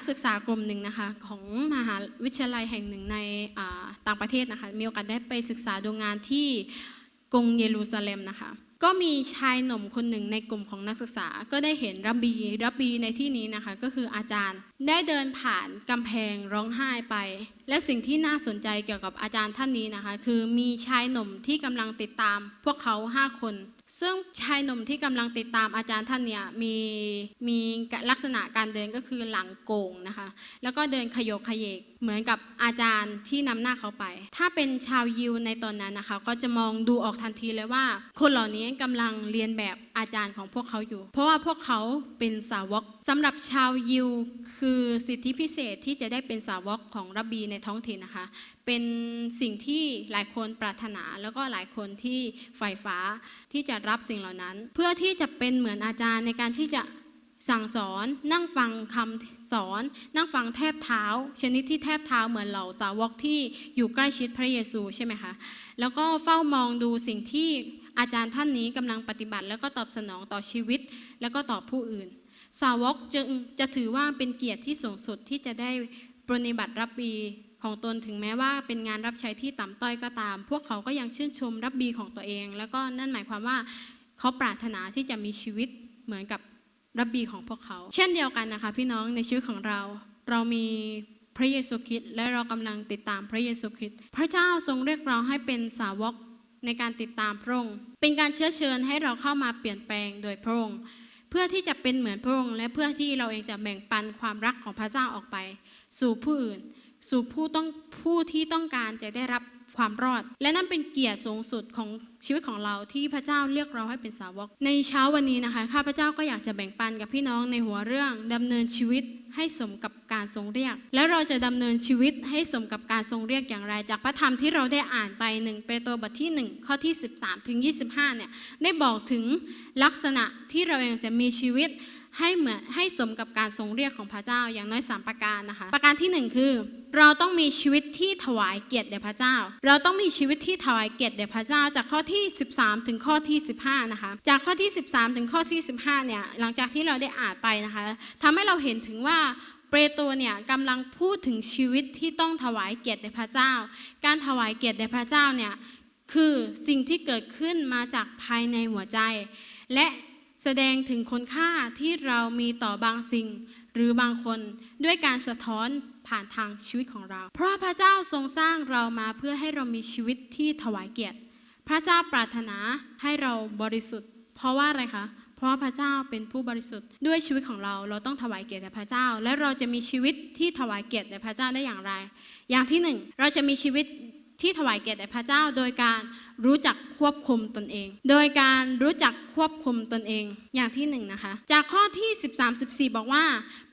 กศึกษากลุ่มหนึ่งนะคะของมหาวิทยาลัยแห่งหนึ่งในต่างประเทศนะคะมีโอกาสได้ไปศึกษาดูงานที่กรุงเยรูซาเล็มนะคะก็มีชายหนุ่มคนหนึ่งในกลุ่มของนักศึกษาก็ได้เห็นรับบีรับบีในที่นี้นะคะ ก็คืออาจารย์ได้เดินผ่านกำแพงร้องไห้ไป และสิ่งที่น่าสนใจเกี่ยวกับอาจารย์ท่านนี้นะคะ คือมีชายหนุ่มที่กำลังติดตามพวกเขาห้าคน ซึ่งชายหนุ่มที่กำลังติดตามอาจารย์ท่านเนี่ยมีมีลักษณะการเดินก็คือหลังโก่งนะคะ แล้วก็เดินขยโยกขยเยกเหมือนกับอาจารย์ที่นำหน้าเขาไป ถ้าเป็นชาวยิวในตอนนั้นนะคะ ก็จะมองดูออกทันทีเลยว่า คนเหล่านี้กำลังเรียนแบบอาจารย์ของพวกเขาอยู่ เพราะว่าพวกเขาเป็นสาวกสำหรับชาวยิว คือสิทธิพิเศษที่จะได้เป็นสาวกของรับบีในท้องถิ่นนะคะเป็นสิ่งที่หลายคนปรารถนา แล้วก็หลายคนที่ใฝ่ฟ้าที่จะรับสิ่งเหล่านั้น เพื่อที่จะเป็นเหมือนอาจารย์ในการที่จะสั่งสอนนั่งฟังคำสอน นั่งฟังแทบเท้า ชนิดที่แทบเท้าเหมือนเหล่าสาวกที่อยู่ใกล้ชิดพระเยซูใช่ไหมคะแล้วก็เฝ้ามองดูสิ่งที่อาจารย์ท่านนี้กำลังปฏิบัติ แล้วก็ตอบสนองต่อชีวิต แล้วก็ต่อผู้อื่น สาวกจึงจะถือว่าเป็นเกียรติที่สูงสุดที่จะได้ปรนนิบัติรับบี ของตนถึงแม้ว่าเป็นงานรับใช้ที่ต่ำต้อยก็ตาม พวกเขาก็ยังชื่นชมรับบีของตัวเอง แล้วก็นั่นหมายความว่าเขาปรารถนาที่จะมีชีวิตเหมือนกับรับบีของพวกเขา เช่นเดียวกันนะคะพี่น้องในชีวิตของเรา เรามีพระเยซูคริสต์และเรากำลังติดตามพระเยซูคริสต์พระเจ้าทรงเรียกเราให้เป็นสาวกในการติดตามพระองค์ เป็นการเชื้อเชิญให้เราเข้ามาเปลี่ยนแปลงโดยพระองค์เพื่อที่จะเป็นเหมือนพระองค์และเพื่อที่เราเองจะแบ่งปันความรักของพระเจ้าออกไป สู่ผู้อื่น สู่ผู้ต้องผู้ที่ต้องการจะได้รับความรอด และนั่นเป็นเกียรติสูงสุดของชีวิตของเราที่พระเจ้าเรียกเราให้เป็นสาวก ในเช้าวันนี้นะคะข้าพเจ้าก็อยากจะแบ่งปันกับพี่น้องในหัวเรื่องดำเนินชีวิตให้สมกับการทรงเรียก แล้วเราจะดำเนินชีวิตให้สมกับการทรงเรียกอย่างไร จากพระธรรมที่เราได้อ่านไปหนึ่งเปโตรบทที่ 1 ข้อที่ 13ถึง25เนี่ยได้บอกถึงลักษณะที่เราเองจะมีชีวิตให้เหมือนให้สมกับการทรงเรียกของพระเจ้าอย่างน้อย 3 ประการนะคะ ประการที่หนึ่งคือ เราต้องมีชีวิตที่ถวายเกียรติแด่พระเจ้า เราต้องมีชีวิตที่ถวายเกียรติแด่พระเจ้า จากข้อที่ 13 ถึงข้อที่ 15 นะคะ จากข้อที่ 13 ถึงข้อที่ 15 เนี่ย หลังจากที่เราได้อ่านไปนะคะทำให้เราเห็นถึงว่าเปโตรเนี่ยกำลังพูดถึงชีวิตที่ต้องถวายเกียรติแด่พระเจ้า การถวายเกียรติแด่พระเจ้าเนี่ยคือสิ่งที่เกิดขึ้นมาจากภายในหัวใจ และแสดงถึงคุณค่าที่เรามีต่อบางสิ่งหรือบางคนด้วยการสะท้อน ผ่านทางชีวิตของเรา เพราะพระเจ้าทรงสร้างเรามาเพื่อให้เรามีชีวิตที่ถวายเกียรติ พระเจ้าปรารถนาให้เราบริสุทธิ์ เพราะว่าอะไรคะ เพราะพระเจ้าเป็นผู้บริสุทธิ์ ด้วยชีวิตของเราเราต้องถวายเกียรติแด่พระเจ้า และเราจะมีชีวิตที่ถวายเกียรติแด่พระเจ้าได้อย่างไร อย่างที่หนึ่งเราจะมีชีวิต ที่ถวายเกียรติแด่พระเจ้าโดยการรู้จักควบคุมตนเอง โดยการรู้จักควบคุมตนเองอย่างที่หนึ่งนะคะ จากข้อที่ 13 14 บอกว่า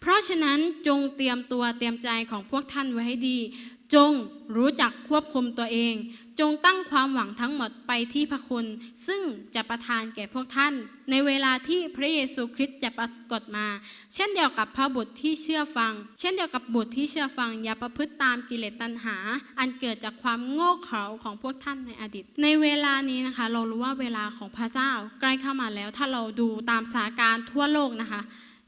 เพราะฉะนั้นจงเตรียมตัวเตรียมใจของพวกท่านไว้ให้ดี จงรู้จักควบคุมตัวเอง จงตั้งความหวังทั้งหมดไปที่พระคุณ ซึ่งจะประทานแก่พวกท่าน ในเวลาที่พระเยซูคริสต์จะปรากฏมา เช่นเดียวกับพระบุตรที่เชื่อฟัง เช่นเดียวกับบุตรที่เชื่อฟัง อย่าประพฤติตามกิเลสตัณหา อันเกิดจากความโง่เขลาของพวกท่านในอดีต ในเวลานี้นะคะ เรารู้ว่าเวลาของพระเจ้าใกล้เข้ามาแล้ว ถ้าเราดูตามสถานการณ์ทั่วโลกนะคะ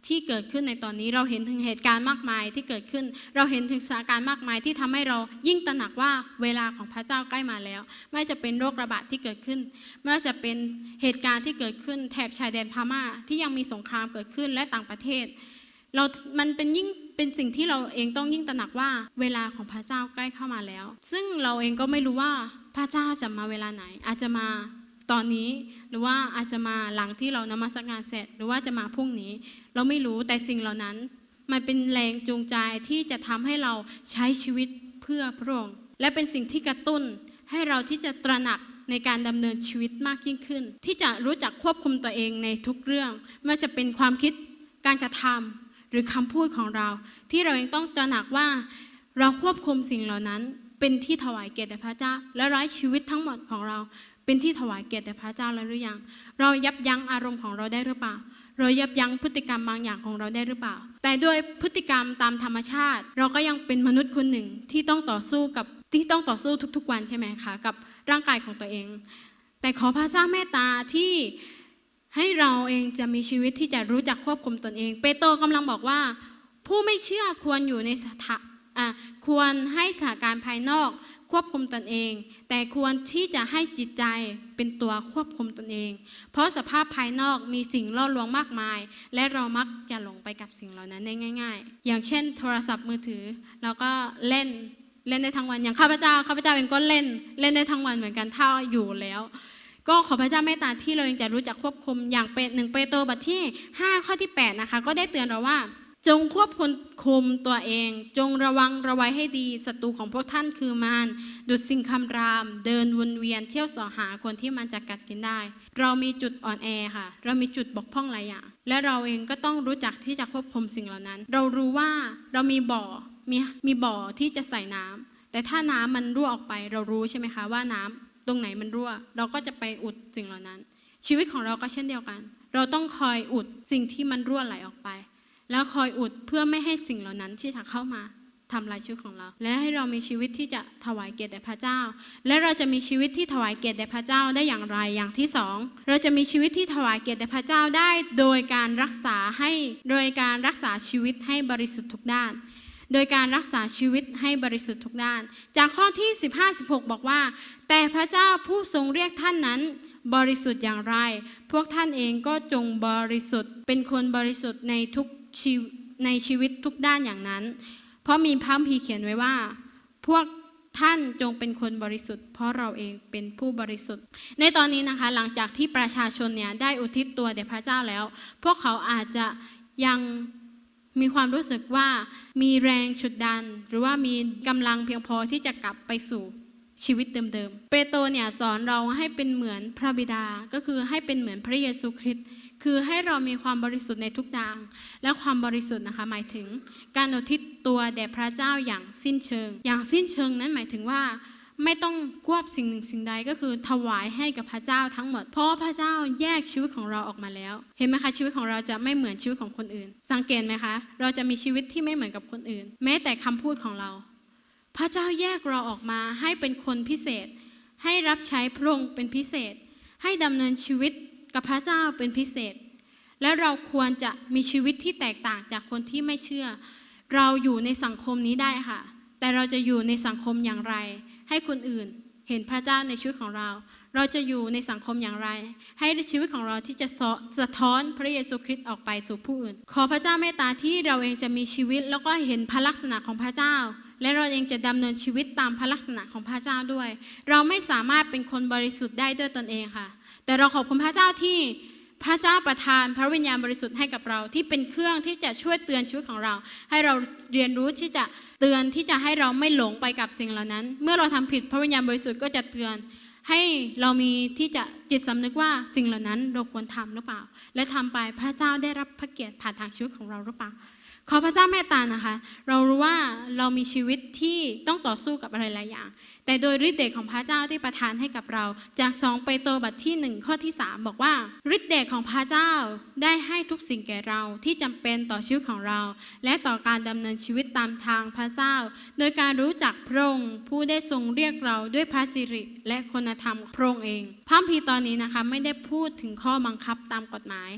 ที่เกิดขึ้นในตอนนี้เราเห็นถึงเหตุการณ์มากมายที่เกิดขึ้น เราเห็นถึงสถานการณ์มากมายที่ทำให้เรายิ่งตระหนักว่าเวลาของพระเจ้าใกล้มาแล้ว ไม่ว่าจะเป็นโรคระบาดที่เกิดขึ้น ไม่ว่าจะเป็นเหตุการณ์ที่เกิดขึ้นแถบชายแดนพม่าที่ยังมีสงครามเกิดขึ้นและต่างประเทศ เรา มันเป็นยิ่งเป็นสิ่งที่เราเองต้องยิ่งตระหนักว่าเวลาของพระเจ้าใกล้เข้ามาแล้ว ซึ่งเราเองก็ไม่รู้ว่าพระเจ้าจะมาเวลาไหน อาจจะมาตอนนี้หรือว่าอาจจะมาหลังที่เรานมัสการเสร็จ หรือว่าจะมาพรุ่งนี้ เราไม่รู้แต่สิ่งเหล่านั้น มันเป็นแรงจูงใจที่จะทำให้เราใช้ชีวิตเพื่อพระองค์และเป็นสิ่งที่กระตุ้นให้เราที่จะตระหนักในการดำเนินชีวิตมากยิ่งขึ้น ที่จะรู้จักควบคุมตัวเองในทุกเรื่องไม่ว่าจะเป็นความคิดการกระทำหรือคำพูดของเรา ที่เราเองต้องตระหนักว่าเราควบคุมสิ่งเหล่านั้น เป็นที่ถวายเกียรติพระเจ้า และร้อยชีวิตทั้งหมดของเรา เป็นที่ถวายเกียรติพระเจ้าแล้วหรือยังเรายับยั้งอารมณ์ของเราได้หรือเปล่า เรายับยั้งพฤติกรรมบางอย่างของเราได้หรือเปล่า แต่ด้วยพฤติกรรมตามธรรมชาติ เราก็ยังเป็นมนุษย์คนหนึ่งที่ต้องต่อสู้กับที่ต้องต่อสู้ทุกๆ วันใช่ไหมคะกับร่างกายของตัวเอง แต่ขอพระเจ้าเมตตาที่ให้เราเองจะมีชีวิตที่จะรู้จักควบคุมตนเอง เปโตรกำลังบอกว่า ผู้ไม่เชื่อควรอยู่ในสถาควรให้สถานการณ์ภายนอก ควบคุมตนเอง แต่ควรที่จะให้จิตใจเป็นตัวควบคุมตนเอง เพราะสภาพภายนอกมีสิ่งล่อลวงมากมาย และเรามักจะหลงไปกับสิ่งเหล่านั้นได้ง่าย ๆ อย่างเช่น โทรศัพท์มือถือเราก็เล่นเล่นได้ทั้งวันอย่างข้าพเจ้าข้าพเจ้าเองก็เล่นเล่นได้ทั้งวันเหมือนกันถ้าอยู่แล้ว ก็ขอพระเจ้าเมตตาที่เรายังจะรู้จักควบคุมอย่างเป็นหนึ่งเปโตรบทที่ 5 ข้อที่ 8 นะคะ ก็ได้เตือนเราว่า จงควบคุมคุมตัวเอง จงระวังระวัยให้ดีศัตรูของพวกท่านคือมารดุดสิ่งคำราม เดินวนเวียนเที่ยวสอหาคนที่มันจะกัดกินได้ เรามีจุดอ่อนแอค่ะ เรามีจุดบกพร่องหลายอย่าง และเราเองก็ต้องรู้จักที่จะควบคุมสิ่งเหล่านั้น เรารู้ว่าเรามีบ่อมีมีบ่อที่จะใส่น้ำแต่ถ้าน้ำมันรั่วออกไป เรารู้ใช่ไหมคะว่าน้ำตรงไหนมันรั่ว เราก็จะไปอุดสิ่งเหล่านั้น ชีวิตของเราก็เช่นเดียวกัน เราต้องคอยอุดสิ่งที่มันรั่วไหลออกไป แล้วคอยอุดเพื่อไม่ให้สิ่งเหล่านั้นที่จะเข้ามาทำลายชีวิตของเรา และให้เรามีชีวิตที่จะถวายเกียรติแด่พระเจ้า และเราจะมีชีวิตที่ถวายเกียรติแด่พระเจ้าได้อย่างไรอย่างที่สองเราจะมีชีวิตที่ถวายเกียรติแด่พระเจ้าได้ โดยการรักษาให้โดยการรักษาชีวิตให้บริสุทธิ์ทุกด้าน โดยการรักษาชีวิตให้บริสุทธิ์ทุกด้าน จากข้อที่ 15-16 บอกว่า แต่พระเจ้าผู้ทรงเรียกท่านนั้นบริสุทธิ์อย่างไร พวกท่านเองก็จงบริสุทธิ์ เป็นคนบริสุทธิ์ในทุก ในชีวิตทุกด้านอย่างนั้น เพราะมีพระคัมภีเขียนไว้ว่า พวกท่านจงเป็นคนบริสุทธิ์ เพราะเราเองเป็นผู้บริสุทธิ์ ในตอนนี้นะคะหลังจากที่ประชาชนเนี่ยได้อุทิศตัวแด่พระเจ้าแล้ว พวกเขาอาจจะยังมีความรู้สึกว่ามีแรงฉุดดัน หรือว่ามีกำลังเพียงพอที่จะกลับไปสู่ชีวิตเดิมๆ เปโตรเนี่ยสอนเราให้เป็นเหมือนพระบิดา ก็คือให้เป็นเหมือนพระเยซูคริสต์ คือให้เรามีความบริสุทธิ์ในทุกทาง และความบริสุทธิ์นะคะหมายถึง การอุทิศตัวแด่พระเจ้าอย่างสิ้นเชิง อย่างสิ้นเชิงนั้นหมายถึงว่าไม่ต้องควบสิ่งหนึ่งสิ่งใดก็คือถวายให้กับพระเจ้าทั้งหมด เพราะพระเจ้าแยกชีวิตของเราออกมาแล้ว เห็นไหมคะชีวิตของเราจะไม่เหมือนชีวิตของคนอื่น สังเกตไหมคะ เราจะมีชีวิตที่ไม่เหมือนกับคนอื่น แม้แต่คำพูดของเรา พระเจ้าแยกเราออกมาให้เป็นคนพิเศษ ให้รับใช้พระองค์เป็นพิเศษ ให้ดำเนินชีวิต กับพระเจ้าเป็นพิเศษ และเราควรจะมีชีวิตที่แตกต่างจากคนที่ไม่เชื่อ เราอยู่ในสังคมนี้ได้ค่ะ แต่เราจะอยู่ในสังคมอย่างไร ให้คนอื่นเห็นพระเจ้าในชีวิตของเรา เราจะอยู่ในสังคมอย่างไร ให้ชีวิตของเราที่จะสะสะท้อนพระเยซูคริสต์ออกไปสู่ผู้อื่น ขอพระเจ้าเมตตาที่เราเองจะมีชีวิต แล้วก็เห็นพระลักษณะของพระเจ้า และเราเองจะดำเนินชีวิตตามพระลักษณะของพระเจ้าด้วย เราไม่สามารถเป็นคนบริสุทธิ์ได้ด้วยตนเองค่ะ แต่เราขอบคุณพระเจ้าที่พระเจ้าประทานพระวิญญาณบริสุทธิ์ให้กับเรา ที่เป็นเครื่องที่จะช่วยเตือนชีวิตของเรา ให้เราเรียนรู้ที่จะเตือนที่จะให้เราไม่หลงไปกับสิ่งเหล่านั้น เมื่อเราทำผิดพระวิญญาณบริสุทธิ์ก็จะเตือน ให้เรามีที่จะจิตสำนึกว่าสิ่งเหล่านั้นเราควรทำหรือเปล่า และทำไปพระเจ้าได้รับพระเกียรติผ่านทางชีวิตของเราหรือเปล่า ขอพระเจ้าเมตตานะคะ เรารู้ว่าเรามีชีวิตที่ต้องต่อสู้กับอะไรหลายอย่าง แต่โดยฤทธิ์เดชของพระเจ้าที่ประทานให้กับเรา จากสองเปโตรบทที่หนึ่งข้อที่สามบอกว่าฤทธิ์เดชของพระเจ้าได้ให้ทุกสิ่งแก่เราที่จำเป็นต่อชีวิตของเรา และต่อการดำเนินชีวิตตามทางพระเจ้า โดยการรู้จักพระองค์ผู้ได้ทรงเรียกเราด้วยพระสิริ และคุณธรรมของพระองค์เองพระคัมภีตอนนี้นะคะไม่ได้พูดถึงข้อบังคับตามกฎหมาย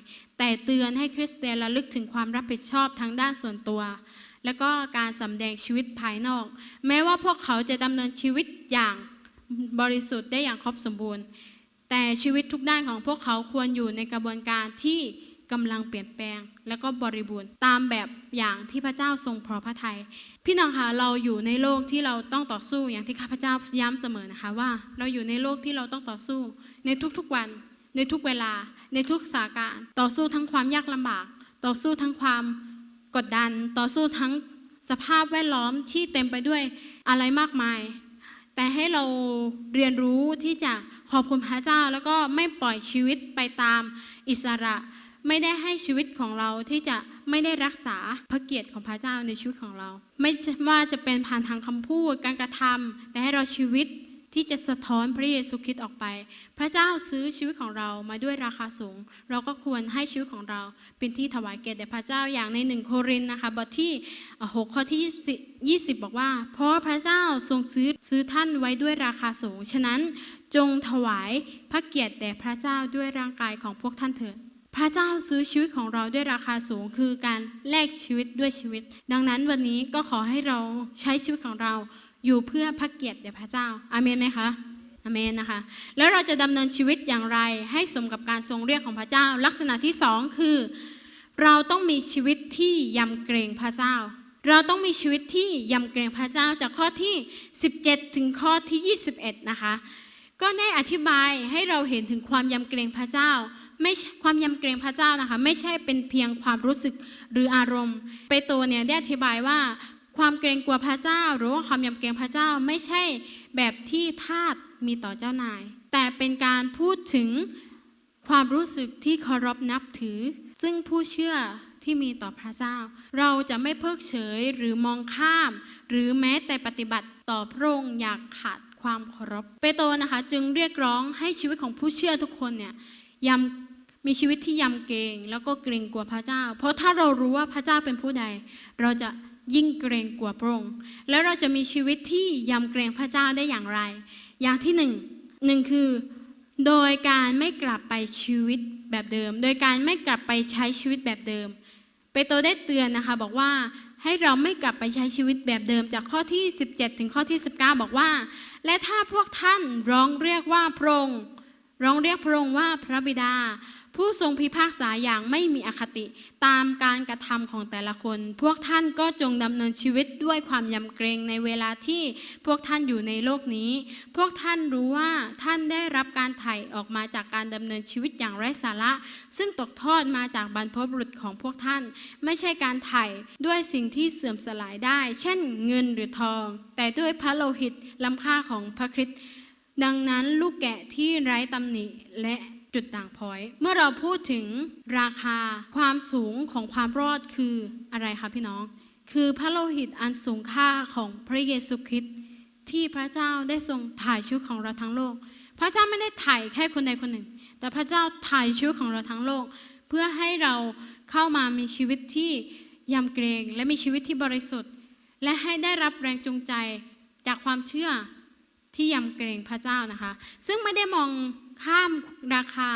แต่เตือนให้คริสเตียนระลึกถึงความรับผิดชอบทางด้านส่วนตัว และก็การสำแดงชีวิตภายนอก แม้ว่าพวกเขาจะดำเนินชีวิตอย่างบริสุทธิ์ได้อย่างครบสมบูรณ์ แต่ชีวิตทุกด้านของพวกเขาควรอยู่ในกระบวนการที่กำลังเปลี่ยนแปลง และก็บริบูรณ์ตามแบบอย่างที่พระเจ้าทรงพอพระทยัยพี่น้องคะเราอยู่ในโลกที่เราต้องต่อสู้อย่างที่ข้าพเจ้าย้ำเสมอนะคะว่า เราอยู่ในโลกที่เราต้องต่อสู้ในทุกๆวันในทุกเวลา ในทุกสาการต่อสู้ทั้งความยากลำบาก ต่อสู้ทั้งความกดดัน ต่อสู้ทั้งสภาพแวดล้อมที่เต็มไปด้วยอะไรมากมาย แต่ให้เราเรียนรู้ที่จะขอบคุณพระเจ้า แล้วก็ไม่ปล่อยชีวิตไปตามอิสระ ไม่ได้ให้ชีวิตของเราที่จะไม่ได้รักษาพระเกียรติของพระเจ้าในชีวิตของเรา ไม่ว่าจะเป็นผ่านทางคำพูดการกระทำแต่ให้เราชีวิต ที่จะสะท้อนพระเยซูคริสต์ออกไป พระเจ้าซื้อชีวิตของเรามาด้วยราคาสูง เราก็ควรให้ชีวิตของเราเป็นที่ถวายเกียรติแด่พระเจ้าอย่างในหนึ่งโครินนะคะบทที่หกข้อที่20 บอกว่า เพราะพระเจ้าทรงซื้อซื้อท่านไว้ด้วยราคาสูง ฉะนั้นจงถวายพระเกียรติแด่พระเจ้าด้วยร่างกายของพวกท่านเถิดพระเจ้าซื้อชีวิตของเราด้วยราคาสูงคือการแลกชีวิตด้วยชีวิต ดังนั้นวันนี้ก็ขอให้เราใช้ชีวิตของเรา อยู่เพื่อพระเกียรติแด่พระเจ้าอาเมนไหมคะอาเมนนะคะ แล้วเราจะดำเนินชีวิตอย่างไรให้สมกับการทรงเรียกของพระเจ้า ลักษณะที่สองคือ เราต้องมีชีวิตที่ยำเกรงพระเจ้า เราต้องมีชีวิตที่ยำเกรงพระเจ้าจากข้อที่ 17 ถึงข้อที่ 21 นะคะ ก็ได้อธิบายให้เราเห็นถึงความยำเกรงพระเจ้าไม่ความยำเกรงพระเจ้านะคะ ไม่ใช่เป็นเพียงความรู้สึกหรืออารมณ์ เปโตรเนี่ยได้อธิบายว่า ความเกรงกลัวพระเจ้า หรือว่าความยำเกรงพระเจ้าไม่ใช่แบบที่ทาสมีต่อเจ้านาย แต่เป็นการพูดถึงความรู้สึกที่เคารพนับถือ ซึ่งผู้เชื่อที่มีต่อพระเจ้า เราจะไม่เพิกเฉยหรือมองข้าม หรือแม้แต่ปฏิบัติต่อพระองค์อยากขาดความเคารพเปโตรนะคะ จึงเรียกร้องให้ชีวิตของผู้เชื่อทุกคนเนี่ยยำมีชีวิตที่ยำเกรงแล้วก็เกรงกลัวพระเจ้า เพราะถ้าเรารู้ว่าพระเจ้าเป็นผู้ใด เราจะ ยิ่งเกรงกลัวพระองค์แล้วเราจะมีชีวิตที่ยำเกรงพระเจ้าได้อย่างไร อย่างที่หนึ่งหนึ่งคือ โดยการไม่กลับไปชีวิตแบบเดิม โดยการไม่กลับไปใช้ชีวิตแบบเดิม เปโตรได้เตือนนะคะบอกว่าให้เราไม่กลับไปใช้ชีวิตแบบเดิมจากข้อที่ 17 ถึงข้อที่ 19 บอกว่า และถ้าพวกท่านร้องเรียกว่าพระองค์ร้องเรียกพระองค์ว่าพระบิดา ผู้ทรงพิพากษาอย่างไม่มีอคติตามการกระทำของแต่ละคน พวกท่านก็จงดำเนินชีวิตด้วยความยำเกรงในเวลาที่พวกท่านอยู่ในโลกนี้ พวกท่านรู้ว่าท่านได้รับการไถ่ออกมาจากการดำเนินชีวิตอย่างไร้สาระ ซึ่งตกทอดมาจากบรรพบุรุษของพวกท่าน ไม่ใช่การไถ่ด้วยสิ่งที่เสื่อมสลายได้ เช่นเงินหรือทอง แต่ด้วยพระโลหิตล้ำค่าของพระคริสต์ดังนั้นลูกแกะที่ไร้ตำหนิและ จุดด่างพอยเมื่อเราพูดถึงราคาความสูงของความรอดคืออะไรคะพี่น้อง คือพระโลหิตอันสูงค่าของพระเยซูคริสต์ที่พระเจ้าได้ทรงถ่ายชีวิตของเราทั้งโลก พระเจ้าไม่ได้ถ่ายแค่คนใดคนหนึ่ง แต่พระเจ้าถ่ายชีวิตของเราทั้งโลก เพื่อให้เราเข้ามามีชีวิตที่ยำเกรงและมีชีวิตที่บริสุทธิ์ และให้ได้รับแรงจูงใจจากความเชื่อที่ยำเกรงพระเจ้านะคะ ซึ่งไม่ได้มอง ข้ามราคา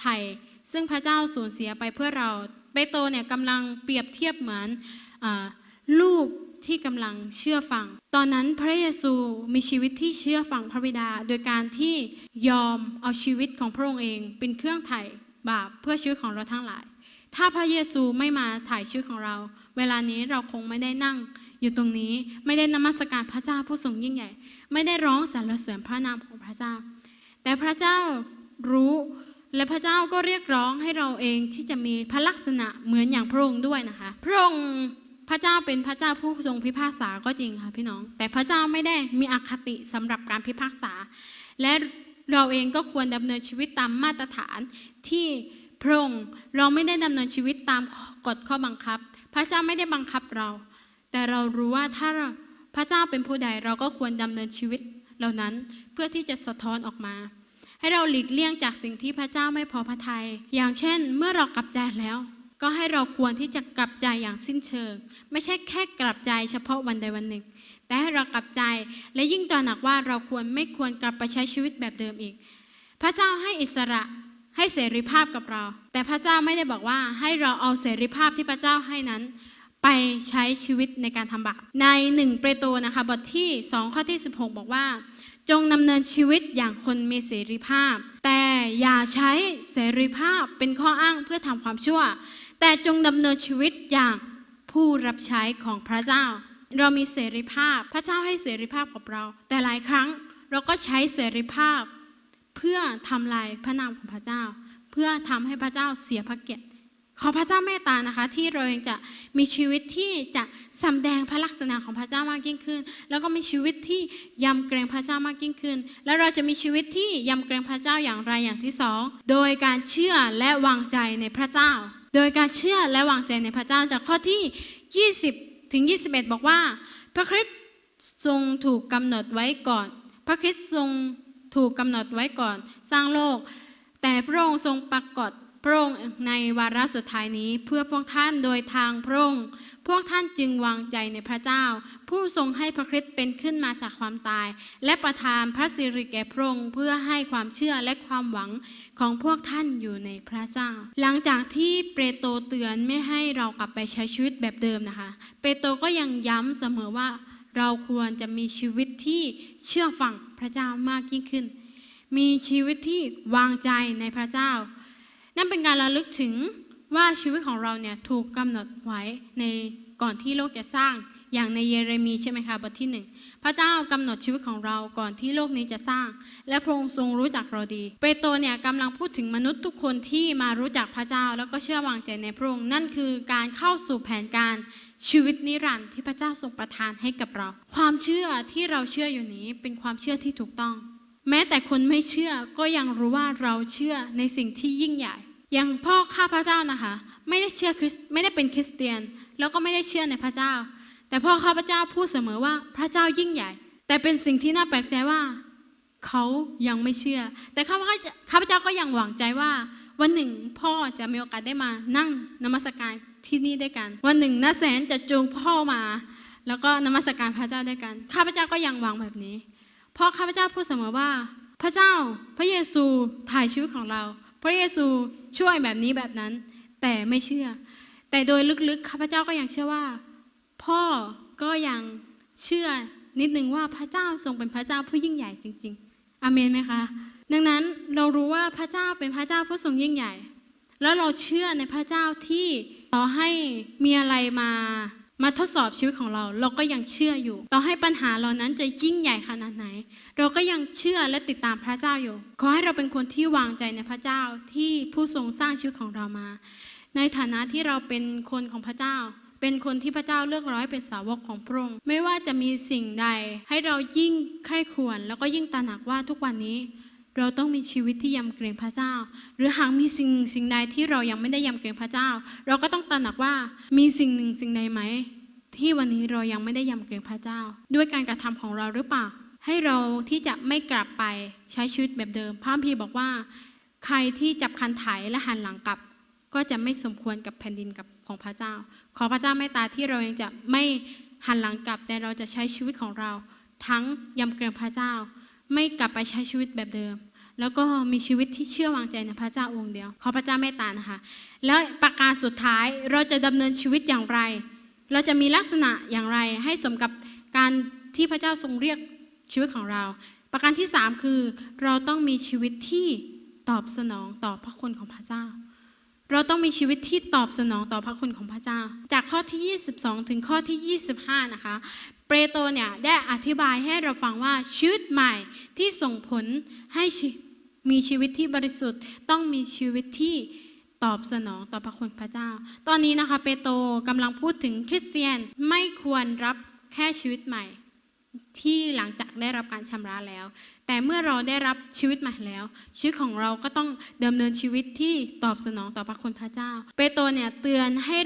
ไถ่ซึ่งพระเจ้าสูญเสียไปเพื่อเราเปโตรเนี่ยกำลังเปรียบเทียบเหมือนอลูกที่กำลังเชื่อฟัง ตอนนั้นพระเยซูมีชีวิตที่เชื่อฟังพระบิดา โดยการที่ยอมเอาชีวิตของพระองค์เองเป็นเครื่องไถ่บาปเพื่อชีวิตของเราทั้งหลาย ถ้าพระเยซูไม่มาถ่ายชีวิตของเรา เวลานี้เราคงไม่ได้นั่งอยู่ตรงนี้ ไม่ได้นมัสการพระเจ้าผู้ทรงยิ่งใหญ่ ไม่ได้ร้องสรรเสริญพระนามของพระเจ้า แต่พระเจ้ารู้และพระเจ้าก็เรียกร้องให้เราเองที่จะมีพระลักษณะเหมือนอย่างพระองค์ด้วยนะคะ พระองค์พระเจ้าเป็นพระเจ้าผู้ทรงพิพากษาก็จริงค่ะพี่น้อง แต่พระเจ้าไม่ได้มีอคติสำหรับการพิพากษา และเราเองก็ควรดำเนินชีวิตตามมาตรฐานที่พระองค์เราไม่ได้ดำเนินชีวิตตามกฎข้อบังคับ พระเจ้าไม่ได้บังคับเรา แต่เรารู้ว่าถ้าพระเจ้าเป็นผู้ใดเราก็ควรดำเนินชีวิต เหล่านั้นเพื่อที่จะสะท้อนออกมา ให้เราหลีกเลี่ยงจากสิ่งที่พระเจ้าไม่พอพระทยัยอย่างเช่น เมื่อเรากลับใจแล้ว ก็ให้เราควรที่จะกลับใจอย่างสิ้นเชิง ไม่ใช่แค่กลับใจเฉพาะวันใดวันหนึ่ง แต่ให้เรากลับใจและยิ่งตระหนักว่าเราควรไม่ควรกลับไปใช้ชีวิตแบบเดิมอีก พระเจ้าให้อิสระให้เสรีภาพกับเรา แต่พระเจ้าไม่ได้บอกว่าให้เราเอาเสรีภาพที่พระเจ้าให้นั้น ไปใช้ชีวิตในการทำบาป ในหนึ่งเปโตรนะคะบทที่ 2 ข้อที่ 16 บอกว่า จงดำเนินชีวิตอย่างคนมีเสรีภาพ แต่อย่าใช้เสรีภาพเป็นข้ออ้างเพื่อทำความชั่ว แต่จงดำเนินชีวิตอย่างผู้รับใช้ของพระเจ้า เรามีเสรีภาพพระเจ้าให้เสรีภาพกับเรา แต่หลายครั้งเราก็ใช้เสรีภาพ เพื่อทำลายพระนามของพระเจ้า เพื่อทำให้พระเจ้าเสียพระเกียรติ ขอพระเจ้าเมตตานะคะ ที่เราเองจะมีชีวิตที่จะสำแดงพระลักษณะของพระเจ้ามากยิ่งขึ้น แล้วก็มีชีวิตที่ยำเกรงพระเจ้ามากยิ่งขึ้น แล้วเราจะมีชีวิตที่ยำเกรงพระเจ้าอย่างไรอย่างที่สองโดยการเชื่อและวางใจในพระเจ้า โดยการเชื่อและวางใจในพระเจ้าจากข้อที่ 20 ถึง 21 บอกว่า พระคริสต์ทรงถูกกำหนดไว้ก่อน พระคริสต์ทรงถูกกำหนดไว้ก่อน สร้างโลก แต่พระองค์ทรงปรากฏ พระองค์ในวาระสุดท้ายนี้เพื่อพวกท่านโดยทางพระองค์พวกท่านจึงวางใจในพระเจ้า ผู้ทรงให้พระคริสต์เป็นขึ้นมาจากความตาย และประทานพระสิริแก่พระองค์เพื่อให้ความเชื่อและความหวังของพวกท่านอยู่ในพระเจ้า หลังจากที่เปโตรเตือนไม่ให้เรากลับไปใช้ชีวิตแบบเดิมนะคะ เปโตรก็ยังย้ำเสมอว่าเราควรจะมีชีวิตที่เชื่อฟังพระเจ้ามากยิ่งขึ้น มีชีวิตที่วางใจในพระเจ้า นั่นเป็นการระลึกถึงว่าชีวิตของเราเนี่ยถูกกำหนดไว้ในก่อนที่โลกจะสร้างอย่างในเยเรมีใช่ไหมคะบทที่หนึ่งพระเจ้ากำหนดชีวิตของเราก่อนที่โลกนี้จะสร้าง และพระองค์ทรงรู้จักเราดี เปโตรเนี่ยกำลังพูดถึงมนุษย์ทุกคนที่มารู้จักพระเจ้า แล้วก็เชื่อวางใจในพระองค์นั่นคือการเข้าสู่แผนการชีวิตนิรันดร์ที่พระเจ้าทรงประทานให้กับเรา ความเชื่อที่เราเชื่ออยู่นี้เป็นความเชื่อที่ถูกต้อง แม้แต่คนไม่เชื่อก็ยังรู้ว่าเราเชื่อในสิ่งที่ยิ่งใหญ่ อย่างพ่อข้าพระเจ้านะคะ ไม่ได้เชื่อคริสไม่ได้เป็นคริสเตียน แล้วก็ไม่ได้เชื่อในพระเจ้า แต่พ่อข้าพเจ้าพูดเสมอว่าพระเจ้ายิ่งใหญ่ แต่เป็นสิ่งที่น่าแปลกใจว่าเขายังไม่เชื่อ แต่ข้าพเจ้าข้าพเจ้าก็ยังหวังใจว่า วันหนึ่งพ่อจะมีโอกาสได้มานั่งนมัสการที่นี่ด้วยกัน วันหนึ่งน้าแสนจะจูงพ่อมา แล้วก็นมัสการพระเจ้าด้วยกัน ข้าพเจ้าก็ยังหวังแบบนี้ เพราะข้าพเจ้าพูดเสมอว่า พระเจ้าพระเยซูถ่ายชีวิตของเรา พระเยซูช่วยแบบนี้แบบนั้น แต่ไม่เชื่อ แต่โดยลึกๆข้าพเจ้าก็ยังเชื่อว่า พ่อก็ยังเชื่อนิดนึงว่าพระเจ้าทรงเป็นพระเจ้าผู้ยิ่งใหญ่จริง ๆอเมนไหมคะ ดังนั้นเรารู้ว่าพระเจ้าเป็นพระเจ้าผู้ทรงยิ่งใหญ่ แล้วเราเชื่อในพระเจ้าที่ต่อให้มีอะไรมา มาทดสอบชีวิตของเรา เราก็ยังเชื่ออยู่ ต่อให้ปัญหาเหล่านั้นจะยิ่งใหญ่ขนาดไหน เราก็ยังเชื่อและติดตามพระเจ้าอยู่ ขอให้เราเป็นคนที่วางใจในพระเจ้าที่ผู้ทรงสร้างชีวิตของเรามา ในฐานะที่เราเป็นคนของพระเจ้า เป็นคนที่พระเจ้าเลือกร้อยเป็นสาวกของพระองค์ไม่ว่าจะมีสิ่งใด ให้เรายิ่งใคร่ครวญแล้วก็ยิ่งตระหนักว่าทุกวันนี้ เราต้องมีชีวิตที่ยำเกรงพระเจ้า หรือหากมีสิ่งสิ่งใดที่เรายังไม่ได้ยำเกรงพระเจ้า เราก็ต้องตระหนักว่ามีสิ่งหนึ่งสิ่งใดไหม ที่วันนี้เรายังไม่ได้ยำเกรงพระเจ้า ด้วยการกระทำของเราหรือเปล่า ให้เราที่จะไม่กลับไปใช้ชีวิตแบบเดิมพระคัมภีบอกว่า ใครที่จับคันไถและหันหลังกลับ ก็จะไม่สมควรกับแผ่นดินกับของพระเจ้า ขอพระเจ้าเมตตาที่เรายังจะไม่หันหลังกลับแต่เราจะใช้ชีวิตของเรา ทั้งยำเกรงพระเจ้า ไม่กลับไปใช้ชีวิตแบบเดิม แล้วก็มีชีวิตที่เชื่อวางใจในพระเจ้าองค์เดียว ขอพระเจ้าเมตตานะคะ แล้วประการสุดท้ายเราจะดำเนินชีวิตอย่างไร เราจะมีลักษณะอย่างไรให้สมกับการที่พระเจ้าทรงเรียกชีวิตของเรา ประการที่สามคือ เราต้องมีชีวิตที่ตอบสนองต่อพระคุณของพระเจ้า เราต้องมีชีวิตที่ตอบสนองต่อพระคุณของพระเจ้า จากข้อที่ 22 ถึงข้อที่ 25 นะคะ เปโตรเนี่ยได้อธิบายให้เราฟังว่าชีวิตใหม่ที่ส่งผลให้ มีชีวิตที่บริสุทธิ์ ต้องมีชีวิตที่ตอบสนองต่อพระคุณพระเจ้า ตอนนี้นะคะเปโตรกำลังพูดถึงคริสเตียนไม่ควรรับแค่ชีวิตใหม่ ที่หลังจากได้รับการชำระแล้ว แต่เมื่อเราได้รับชีวิตใหม่แล้ว ชีวิตของเราก็ต้องดำเนินชีวิตที่ตอบสนองต่อพระคุณพระเจ้า เปโตรเนี่ยเตือนให้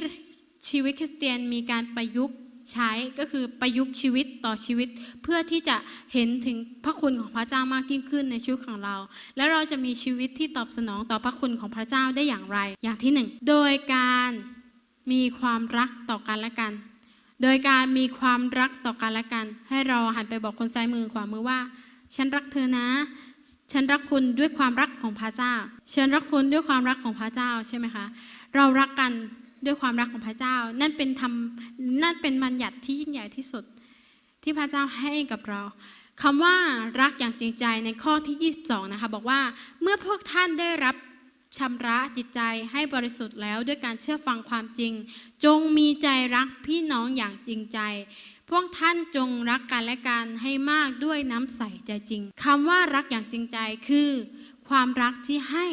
ชีวิตคริสเตียนมีการประยุกต์ ใช้ก็คือประยุกต์ชีวิตต่อชีวิต เพื่อที่จะเห็นถึงพระคุณของพระเจ้ามากยิ่งขึ้นในชีวิตของเรา แล้วเราจะมีชีวิตที่ตอบสนองต่อพระคุณของพระเจ้าได้อย่างไร อย่างที่หนึ่งโดยการมีความรักต่อกันและกัน โดยการมีความรักต่อกันและกัน ให้เราหันไปบอกคนซ้ายมือขวามือว่า ฉันรักเธอนะ ฉันรักคุณด้วยความรักของพระเจ้า ฉันรักคุณด้วยความรักของพระเจ้าใช่ไหมคะ เรารักกัน ด้วยความรักของพระเจ้า นั่นเป็นธรรมนั่นเป็นบัญญัติที่ยิ่งใหญ่ที่สุด ที่พระเจ้าให้กับเราคำว่ารักอย่างจริงใจในข้อที่ 22 นะคะ บอกว่าเมื่อพวกท่านได้รับชำระจิตใจให้บริสุทธิ์แล้วด้วยการเชื่อฟังความจริง จงมีใจรักพี่น้องอย่างจริงใจ พวกท่านจงรักกันและกันให้มากด้วยน้ำใสใจจริงคำว่ารักอย่างจริงใจคือ ความรักที่ให้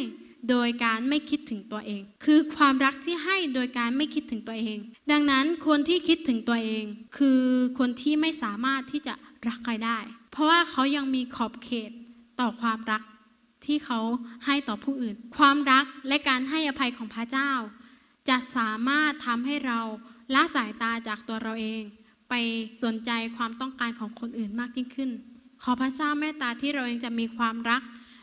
โดยการไม่คิดถึงตัวเอง คือความรักที่ให้โดยการไม่คิดถึงตัวเอง ดังนั้นคนที่คิดถึงตัวเอง คือคนที่ไม่สามารถที่จะรักใครได้ เพราะว่าเขายังมีขอบเขตต่อความรักที่เขาให้ต่อผู้อื่น ความรักและการให้อภัยของพระเจ้า จะสามารถทำให้เราละสายตาจากตัวเราเอง ไปสนใจความต้องการของคนอื่นมากยิ่งขึ้น ขอพระเจ้าเมตตาที่เราเองจะมีความรัก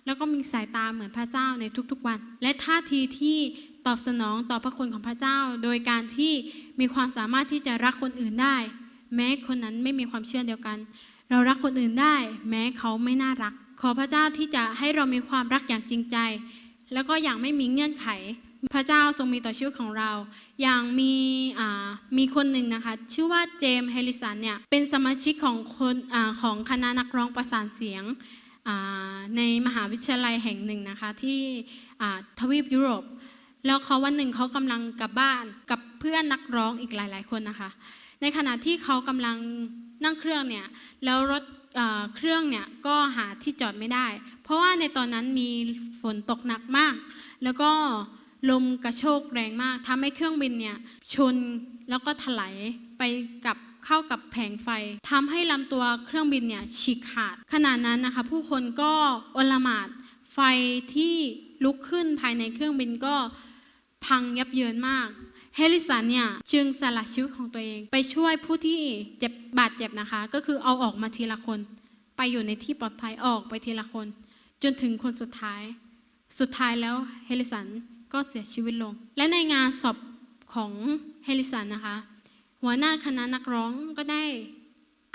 แล้วก็มีสายตาเหมือนพระเจ้าในทุกๆวัน และท่าทีที่ตอบสนองต่อพระคุณของพระเจ้า โดยการที่มีความสามารถที่จะรักคนอื่นได้ แม้คนนั้นไม่มีความเชื่อเดียวกัน เรารักคนอื่นได้ แม้เขาไม่น่ารัก ขอพระเจ้าที่จะให้เรามีความรักอย่างจริงใจ แล้วก็อย่างไม่มีเงื่อนไข พระเจ้าทรงมีต่อชีวิตของเรา อย่างมีอ่ามีคนหนึ่งนะคะชื่อว่าเจมส์เฮลิสันเนี่ยเป็นสมาชิกของคนอาของคณะนักร้องประสานเสียง ในมหาวิทยาลัยแห่งหนึ่งนะคะที่ทวีปยุโรป แล้วเขาวันหนึ่งเขากำลังกลับบ้านกับเพื่อนนักร้องอีกหลาย ๆ คนนะคะ ในขณะที่เขากำลังนั่งเครื่องเนี่ยแล้วรถเอ่อเครื่องเนี่ยก็หาที่จอดไม่ได้ เพราะว่าในตอนนั้นมีฝนตกหนักมาก แล้วก็ลมกระโชกแรงมากทำให้เครื่องบินเนี่ยชนแล้วก็ถลายไปกับ เข้ากับแผงไฟทำให้ลำตัวเครื่องบินเนี่ยฉีกขาดขณะนั้นนะคะ ผู้คนก็อลหมานไฟที่ลุกขึ้นภายในเครื่องบินก็พังยับเยินมากเฮลิสันเนี่ยจึงสละชีวิตของตัวเอง ไปช่วยผู้ที่เจ็บบาดเจ็บนะคะ ก็คือเอาออกมาทีละคน ไปอยู่ในที่ปลอดภัยออกไปทีละคน จนถึงคนสุดท้าย สุดท้ายแล้วเฮลิสันก็เสียชีวิตลง และในงานศพของเฮลิสันนะคะ หัวหน้าคณะนักร้องก็ได้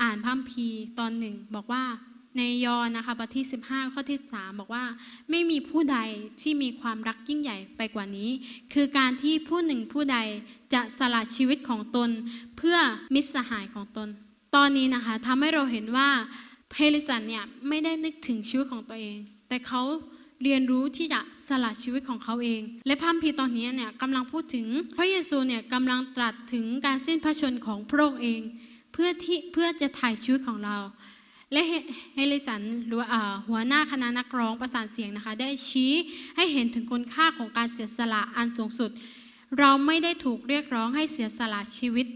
อ่านพัมภีตอนหนึ่งบอกว่าในยอนนะคะบทที่ 15 ข้อที่ 3 บอกว่า ไม่มีผู้ใดที่มีความรักยิ่งใหญ่ไปกว่านี้ คือการที่ผู้หนึ่งผู้ใดจะสละชีวิตของตนเพื่อมิตรสหายของตน ตอนนี้นะคะทำให้เราเห็นว่าเฮลิสันเนี่ยไม่ได้นึกถึงชีวิตของตัวเอง แต่เขา เรียนรู้ที่จะสละชีวิตของเขาเอง และพระคัมภีร์ตอนนี้เนี่ยกำลังพูดถึงพระเยซูเนี่ยกำลังตรัสถึงการสิ้นพระชนของพระองค์เอง เพื่อที่เพื่อจะถ่ายชีวิตของเรา และเฮเลิสันหรือหัวหน้าคณะนักร้องประสานเสียงนะคะ ได้ชี้ให้เห็นถึงคุณค่าของการเสียสละอันสูงสุด เราไม่ได้ถูกเรียกร้องให้เสียสละชีวิต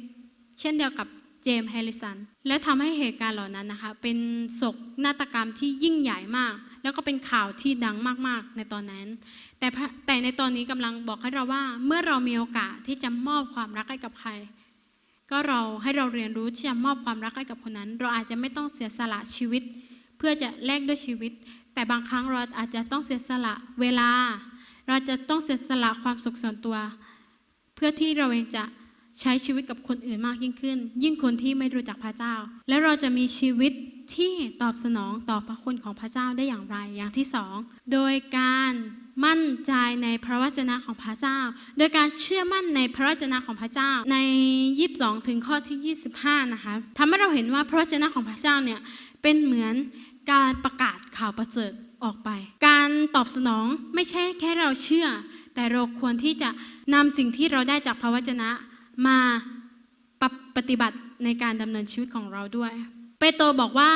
เช่นเดียวกับเจมส์แฮริสัน และทำให้เหตุการณ์เหล่านั้นนะคะ เป็นโศกนาฏกรรมที่ยิ่งใหญ่มาก แล้วก็เป็นข่าวที่ดังมากๆในตอนนั้น แต่แต่ในตอนนี้กำลังบอกให้เราว่า เมื่อเรามีโอกาสที่จะมอบความรักให้กับใคร ก็เราให้เราเรียนรู้ที่จะมอบความรักให้กับคนนั้น เราอาจจะไม่ต้องเสียสละชีวิต เพื่อจะแลกด้วยชีวิต แต่บางครั้งเราอาจจะต้องเสียสละเวลา เราจะต้องเสียสละความสุขส่วนตัว เพื่อที่เราเองจะใช้ชีวิตกับคนอื่นมากยิ่งขึ้น ยิ่งคนที่ไม่รู้จักพระเจ้า และเราจะมีชีวิต ที่ตอบสนองต่อพระคุณของพระเจ้าได้อย่างไร อย่างที่สองโดยการมั่นใจในพระวจนะของพระเจ้า โดยการเชื่อมั่นในพระวจนะของพระเจ้าใน 22 ถึงข้อที่ 25 นะคะทำให้เราเห็นว่าพระวจนะของพระเจ้าเนี่ยเป็นเหมือนการประกาศข่าวประเสริฐออกไป การตอบสนองไม่ใช่แค่เราเชื่อ แต่เราควรที่จะนำสิ่งที่เราได้จากพระวจนะมาปรับปฏิบัติในการดำเนินชีวิตของเราด้วย เปโตรบอกว่า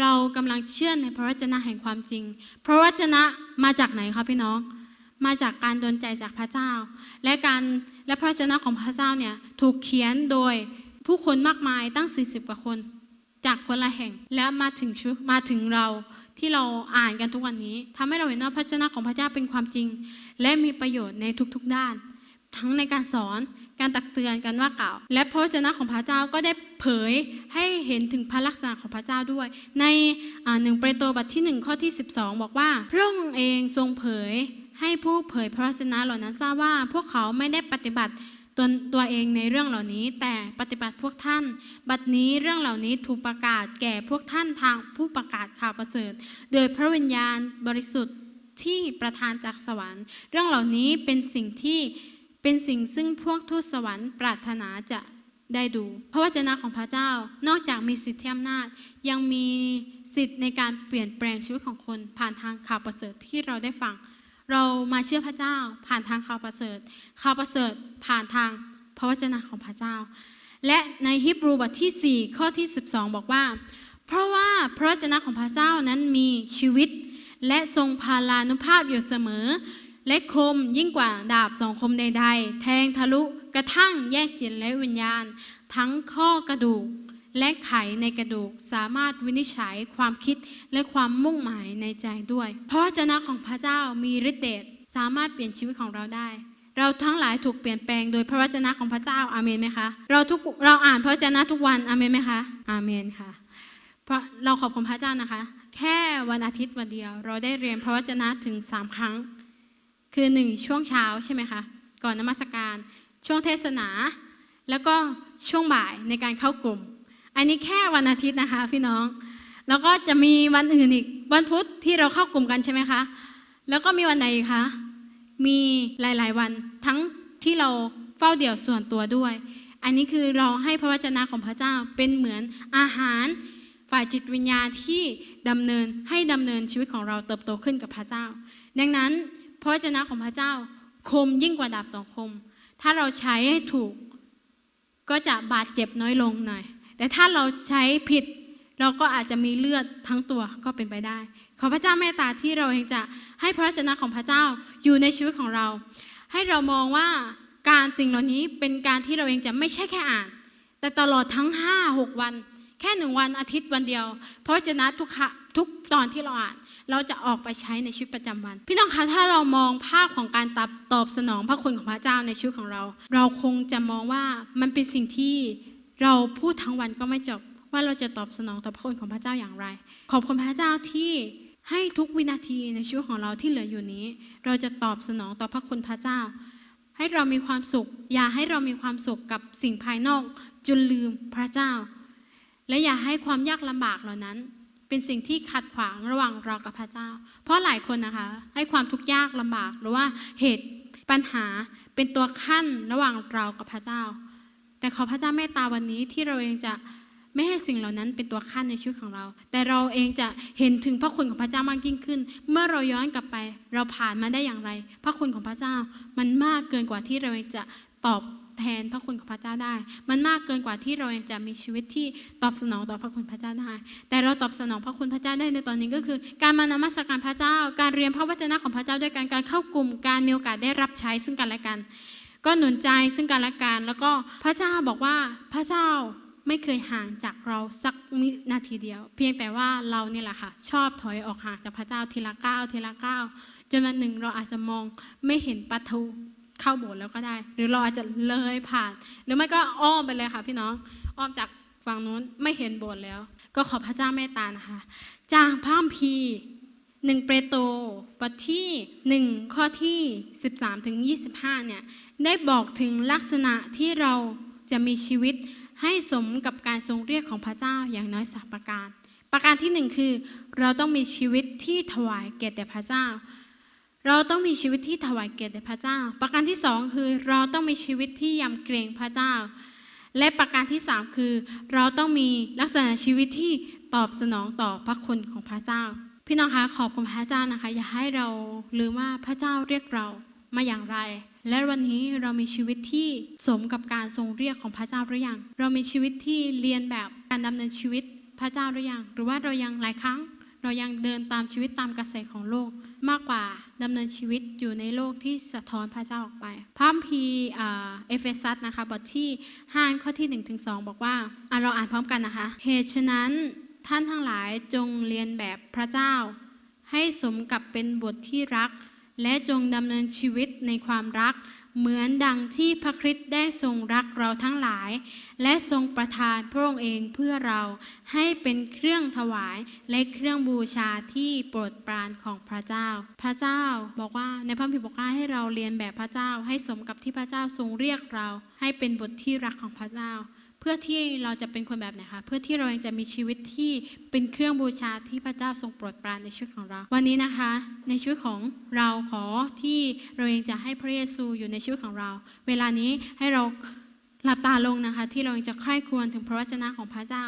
เรากำลังเชื่อในพระวจนะแห่งความจริง พระวจนะมาจากไหนคะพี่น้อง มาจากการดลใจจากพระเจ้า และการและพระวจนะของพระเจ้าเนี่ยถูกเขียนโดยผู้คนมากมายตั้ง 40 กว่าคน จากคนละแห่งและมาถึงชุมาถึงเราที่เราอ่านกันทุกวันนี้ทำให้เราเห็นว่าพระวจนะของพระเจ้าเป็นความจริง และมีประโยชน์ในทุกๆด้าน ทั้งในการสอน การตักเตือนการว่ากล่าว และพระวจนะของพระเจ้าก็ได้เผยให้เห็นถึงพระลักษณะของพระเจ้าด้วย ในหนึ่งเปโตรบทที่หนึ่งข้อที่ 12 บอกว่า พระองค์เองทรงเผยให้ผู้เผยพระวจนะเหล่านั้นทราบว่า พวกเขาไม่ได้ปฏิบัติตนตัวเองในเรื่องเหล่านี้แต่ปฏิบัติพวกท่าน บัดนี้เรื่องเหล่านี้ถูกประกาศแก่พวกท่านทางผู้ประกาศข่าวประเสริฐ โดยพระวิญญาณบริสุทธิ์ที่ประทานจากสวรรค์ เรื่องเหล่านี้เป็นสิ่งที่ เป็นสิ่งซึ่งพวกทูตสวรรค์ปรารถนาจะได้ดู พระวจนะของพระเจ้า นอกจากมีสิทธิอำนาจ ยังมีสิทธิ์ในการเปลี่ยนแปลงชีวิตของคนผ่านทางข่าวประเสริฐที่เราได้ฟัง เรามาเชื่อพระเจ้าผ่านทางข่าวประเสริฐ ข่าวประเสริฐผ่านทางพระวจนะของพระเจ้า และในฮิบรูบทที่ 4 ข้อที่ 12 บอกว่า เพราะว่าพระวจนะของพระเจ้านั้นมีชีวิต และทรงพาลานุภาพอยู่เสมอ และคมยิ่งกว่าดาบสองคมใดๆ แทงทะลุกระทั่งแยกจิตและวิญญาณ ทั้งข้อกระดูก และไขในกระดูกสามารถวินิจฉัยความคิดและความมุ่งหมายในใจด้วย เพราะวจนะของพระเจ้ามีฤทธิ์เดชสามารถเปลี่ยนชีวิตของเราได้ เราทั้งหลายถูกเปลี่ยนแปลงโดยพระวจนะของพระเจ้าอาเมนไหมคะเราทุกเราอ่านพระวจนะทุกวันอาเมนไหมคะอาเมนค่ะ เพราะเราขอบคุณพระเจ้านะคะ แค่วันอาทิตย์วันเดียว เราได้เรียนพระวจนะถึงสามครั้ง คือหนึ่งช่วงเช้าใช่ไหมคะ ก่อนนมัสการ ช่วงเทศนา แล้วก็ช่วงบ่ายในการเข้ากลุ่ม อันนี้แค่วันอาทิตย์นะคะพี่น้อง แล้วก็จะมีวันอื่นอีก วันพุธที่เราเข้ากลุ่มกันใช่ไหมคะ แล้วก็มีวันไหนคะ มีหลายๆวันทั้งที่เราเฝ้าเดี่ยวส่วนตัวด้วย อันนี้คือเราให้พระวจนะของพระเจ้าเป็นเหมือนอาหารฝ่ายจิตวิญญาณที่ดำเนินให้ดำเนินชีวิตของเราเติบโตขึ้นกับพระเจ้า ดังนั้น พระวจนะของพระเจ้าคมยิ่งกว่าดาบสองคม ถ้าเราใช้ให้ถูก ก็จะบาดเจ็บน้อยลงหน่อย แต่ถ้าเราใช้ผิด เราก็อาจจะมีเลือดทั้งตัวก็เป็นไปได้ ขอพระเจ้าเมตตาที่เราเองจะให้พระวจนะของพระเจ้าอยู่ในชีวิตของเรา ให้เรามองว่าการสิ่งเหล่านี้เป็นการที่เราเองจะไม่ใช่แค่อ่าน แต่ตลอดทั้ง 5 6 วัน แค่หนึ่งวันอาทิตย์วันเดียว พระวจนะทุกทุกตอนที่เราอ่าน เราจะออกไปใช้ในชีวิตประจำวัน พี่น้องคะถ้าเรามองภาพของการตอบตอบสนองพระคุณของพระเจ้าในชีวิตของเรา เราคงจะมองว่ามันเป็นสิ่งที่เราพูดทั้งวันก็ไม่จบว่าเราจะตอบสนองต่อพระคุณของพระเจ้าอย่างไร ขอบคุณพระเจ้าที่ให้ทุกวินาทีในชีวิตของเราที่เหลืออยู่นี้ เราจะตอบสนองต่อพระคุณพระเจ้า ให้เรามีความสุข อย่าให้เรามีความสุขกับสิ่งภายนอกจนลืมพระเจ้า และอย่าให้ความยากลำบากเหล่านั้น เป็นสิ่งที่ขัดขวางระหว่างเรากับพระเจ้า เพราะหลายคนนะคะ ให้ความทุกข์ยากลำบากหรือว่าเหตุปัญหาเป็นตัวขั้นระหว่างเรากับพระเจ้า แต่ขอพระเจ้าเมตตาวันนี้ที่เราเองจะไม่ให้สิ่งเหล่านั้นเป็นตัวขั้นในชีวิตของเรา แต่เราเองจะเห็นถึงพระคุณของพระเจ้ามากยิ่งขึ้น เมื่อเราย้อนกลับไป เราผ่านมาได้อย่างไร พระคุณของพระเจ้ามันมากเกินกว่าที่เราเองจะตอบ แทนพระคุณของพระเจ้าได้ มันมากเกินกว่าที่เราจะมีชีวิตที่ตอบสนองต่อพระคุณพระเจ้าได้ แต่เราตอบสนองพระคุณพระเจ้าได้ในตอนนี้ก็คือ การมานมัสการพระเจ้า การเรียนพระวจนะของพระเจ้าด้วยการการเข้ากลุ่ม การมีโอกาสได้รับใช้ซึ่งกันและกัน ก็หนุนใจซึ่งกันและกัน แล้วก็พระเจ้าบอกว่าพระเจ้าไม่เคยห่างจากเราสักวินาทีเดียว เพียงแต่ว่าเราเนี่ยแหละค่ะ ชอบถอยออกห่างจากพระเจ้าทีละก้าวทีละก้าวจนวันหนึ่งเราอาจจะมองไม่เห็นประตู เข้าโบสถ์แล้วก็ได้ หรือเราอาจจะเลยผ่าน หรือไม่ก็อ้อมไปเลยค่ะ พี่น้องอ้อมจากฝั่งนู้นไม่เห็นโบสถ์แล้ว ก็ขอพระเจ้าเมตตานะคะจากพระคัมภีหนึ่งเปโตรบทที่หนึ่งข้อที่ 13ถึง25เนี่ยได้บอกถึงลักษณะที่เราจะมีชีวิตให้สมกับการทรงเรียกของพระเจ้าอย่างน้อยสามประการ ประการที่หนึ่งคือ เราต้องมีชีวิตที่ถวายเกียรติแด่พระเจ้า เราต้องมีชีวิตที่ถวายเกียรติพระเจ้า ประการที่สองคือเราต้องมีชีวิตที่ยำเกรงพระเจ้า และประการที่สามคือ เราต้องมีลักษณะชีวิตที่ตอบสนองต่อพระคุณของพระเจ้า พี่น้องคะขอบคุณพระเจ้านะคะ อย่าให้เราลืมว่าพระเจ้าเรียกเรามาอย่างไร และวันนี้เรามีชีวิตที่สมกับการทรงเรียกของพระเจ้าหรือยังเรามีชีวิตที่เรียนแบบการดำเนินชีวิตพระเจ้าหรือยังหรือว่าเรายังหลายครั้ง เรายังเดินตามชีวิตตามกระแสของโลก มากกว่าดำเนินชีวิตอยู่ในโลกที่สะท้อนพระเจ้าออกไปพระคัมภีร์เอเฟซัสนะคะบทที่5ข้อที่1ถึง2บอกว่าอะเราอ่านพร้อมกันนะคะ เหตุฉะนั้นท่านทั้งหลายจงเรียนแบบพระเจ้า ให้สมกับเป็นบทที่รัก และจงดำเนินชีวิตในความรัก เหมือนดังที่พระคริสต์ได้ทรงรักเราทั้งหลาย และทรงประทานพระองค์เองเพื่อเราให้เป็นเครื่องถวายและเครื่องบูชาที่โปรดปรานของพระเจ้า พระเจ้าบอกว่าในพระคัมภีร์บอกว่าให้เราเรียนแบบพระเจ้า ให้สมกับที่พระเจ้าทรงเรียกเรา ให้เป็นบทที่รักของพระเจ้า พื่อที่เราจะเป็นคนแบบไหนคะเพื่อที่เราเองจะมีชีวิตที่เป็นเครื่องบูชาที่พระเจ้าทรงโปรดปรานในชีวิตของเรา วันนี้นะคะ ในชีวิตของเราขอที่เราเองจะให้พระเยซูอยู่ในชีวิตของเรา เวลานี้ให้เราหลับตาลงนะคะ ที่เราเองจะใคร่ครวญถึงพระวจนะของพระเจ้า